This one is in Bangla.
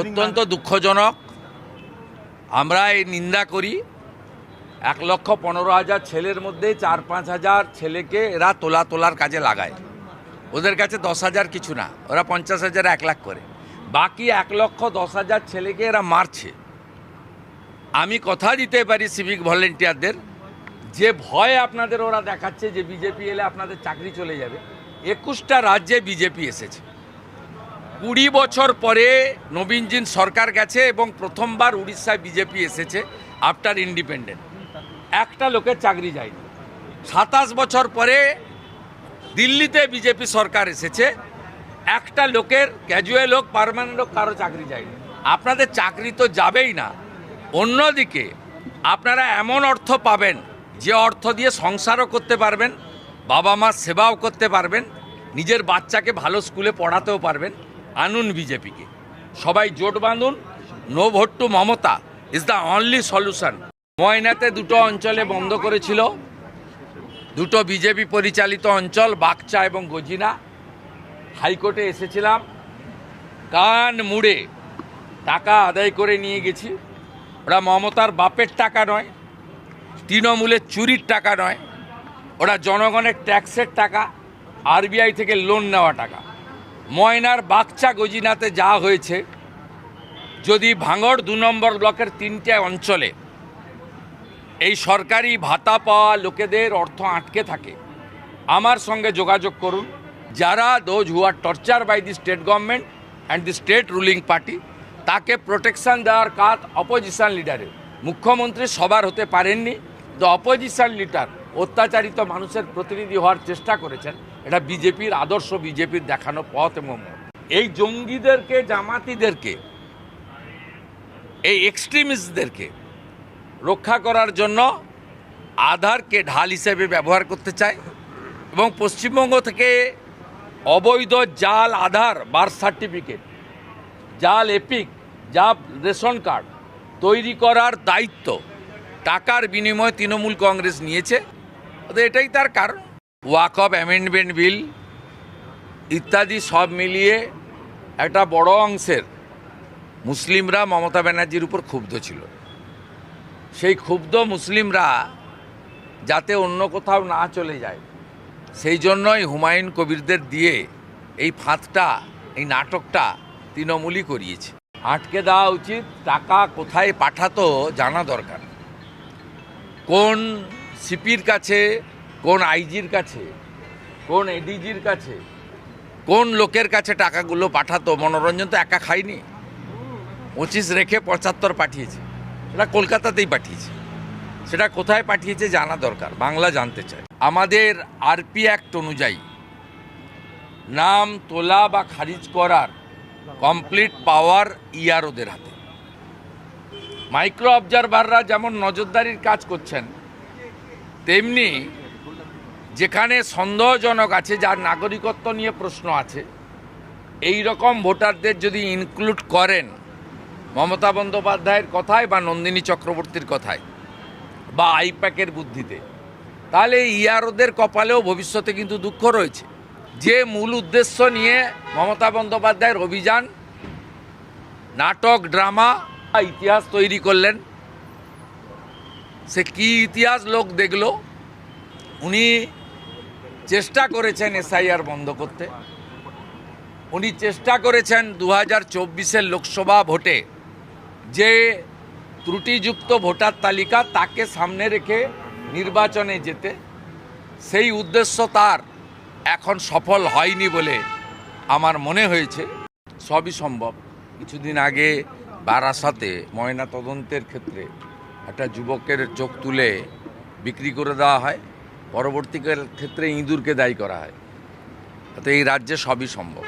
অত্যন্ত দুঃখজনক। আমরা এই নিন্দা করি, এক লক্ষ পনেরো হাজার ছেলের মধ্যে চার পাঁচ হাজার ছেলেকে এরা তোলা তোলার কাজে লাগায়। ওদের কাছে দশ হাজার কিছু না, ওরা পঞ্চাশ হাজার, এক লাখ করে। বাকি এক লক্ষ দশ হাজার ছেলেকে এরা মারছে। আমি কথা দিতে পারি সিভিক ভলেন্টিয়ারদের যে ভয় আপনাদের ওরা দেখাচ্ছে যে বিজেপি এলে আপনাদের চাকরি চলে যাবে। একুশটা রাজ্যে বিজেপি এসেছে। কুড়ি বছর পরে নবীনজিন সরকার গেছে এবং প্রথমবার উড়িষ্যায় বিজেপি এসেছে আফটার ইন্ডিপেন্ডেন্ট। একটা লোকের চাকরি যায়নি। সাতাশ বছর পরে দিল্লিতে বিজেপি সরকার এসেছে। একটা লোকের ক্যাজুয়াল হোক পারমানেন্ট হোক, কারও চাকরি যায়নি। আপনাদের চাকরি তো যাবেই না। অন্যদিকে আপনারা এমন অর্থ পাবেন, যে অর্থ দিয়ে সংসারও করতে পারবেন বাবা মা সেবাও করতে পারবেন, নিজের বাচ্চাকে ভালো স্কুলে পড়াতেও পারবেন। আনুন বিজেপিকে। সবাই জোট বাঁধুন, no vote to Mamata, is the only solution. ময়নাতে দুটো অঞ্চলে বন্ধ করেছিল, দুটো বিজেপি পরিচালিত অঞ্চল, বাগচা এবং গজিনা। হাইকোর্টে এসেছিলাম, কান মুড়ে টাকা আদায় করে নিয়ে গেছি। ওরা মমতার বাপের টাকা নয়, তৃণমূলের চুরির টাকা নয়, ওরা জনগণের ট্যাক্সের টাকা, আরবিআই থেকে লোন নেওয়া টাকা। ময়নার বাগচা গজিনাতে যা হয়েছে, যদি ভাঙড় দু নম্বর ব্লকের তিনটে অঞ্চলে এই সরকারি ভাতা পাওয়া লোকেদের অর্থ আটকে থাকে, আমার সঙ্গে যোগাযোগ করুন। যারা those who are torture by the state government and the state ruling party তাকে প্রোটেকশন দেওয়ার কাজ অপোজিশন লিডারের মুখ্যমন্ত্রী সবার হতে পারেননি। তো অপোজিশন লিডার অত্যাচারিত মানুষের প্রতিনিধি হওয়ার চেষ্টা করেছেন। এটা বিজেপির আদর্শ বিজেপির দেখানো পথ এবং। এই জঙ্গিদেরকে, জামাতিদেরকে, এই এক্সট্রিমিস্টদেরকে রক্ষা করার জন্য আধারকে ঢাল হিসেবে ব্যবহার করতে চায় এবং পশ্চিমবঙ্গ থেকে অবৈধ জাল, আধার, বার্থ সার্টিফিকেট, জাল, এপিক যা রেশন কার্ড তৈরি করার দায়িত্ব টাকার বিনিময়ে তৃণমূল কংগ্রেস নিয়েছে এটাই তার কারণ ওয়াক অফ অ্যামেন্ডমেন্ট বিল ইত্যাদি সব মিলিয়ে একটা বড় অংশের মুসলিমরা মমতা ব্যানার্জির উপর ক্ষুব্ধ ছিল। সেই ক্ষুব্ধ মুসলিমরা যাতে অন্য কোথাও না চলে যায়, সেই জন্যই হুমায়ুন কবিরদের দিয়ে এই ফাঁদটা, এই নাটকটা তৃণমূলই করিয়েছে। আটকে দেওয়া উচিত, টাকা কোথায় পাঠাতো জানা দরকার। কোন সিপির কাছে কোন আইজির কাছে, কোন এডিজির কাছে, কোন লোকের কাছে টাকাগুলো পাঠাতো? মনোরঞ্জন তো একা খায়নি। পঁচিশ রেখে পঁচাত্তর পাঠিয়েছে। সেটা কলকাতাতেই পাঠিয়েছে। সেটা কোথায় পাঠিয়েছে জানা দরকার। বাংলা জানতে চায় আমাদের আরপি অ্যাক্ট অনুযায়ী নাম তোলা বা খারিজ করার কমপ্লিট পাওয়ার ইয়ারোদের হাতে। মাইক্রো অবজারভাররা যেমন নজরদারির কাজ করছেন, তেমনি যেখানে সন্দেহজনক আছে, যার নাগরিকত্ব নিয়ে প্রশ্ন আছে। এই রকম ভোটারদের যদি ইনক্লুড করেন, মমতা বন্দ্যোপাধ্যায়ের কথায় বা নন্দিনী চক্রবর্তীর কথায়, বা আইপ্যাকের বুদ্ধিতে, তাহলে ইয়ারোদের কপালেও ভবিষ্যতে কিন্তু দুঃখ রয়েছে। যে মূল উদ্দেশ্য নিয়ে মমতা বন্দ্যোপাধ্যায়ের অভিযান, নাটক, ড্রামা, ইতিহাস তৈরি করলেন, সে কি ইতিহাস লোক দেখল, উনি চেষ্টা করেছেন এসআইআর বন্ধ করতে। উনি চেষ্টা করেছেন দু হাজার চব্বিশের লোকসভা ভোটে যে ত্রুটিযুক্ত ভোটার তালিকা তাকে সামনে রেখে নির্বাচনে যেতে, সেই উদ্দেশ্য তার এখন সফল হয়নি বলে আমার মনে হয়েছে। সবই সম্ভব। কিছুদিন আগে বারাসাতে ময়না তদন্তের ক্ষেত্রে একটা যুবকের চোখ তুলে বিক্রি করে দেওয়া হয়। পরবর্তীকাল ক্ষেত্রে ইঁদুরকে দায়ী করা হয়। তো এই রাজ্যে সবই সম্ভব।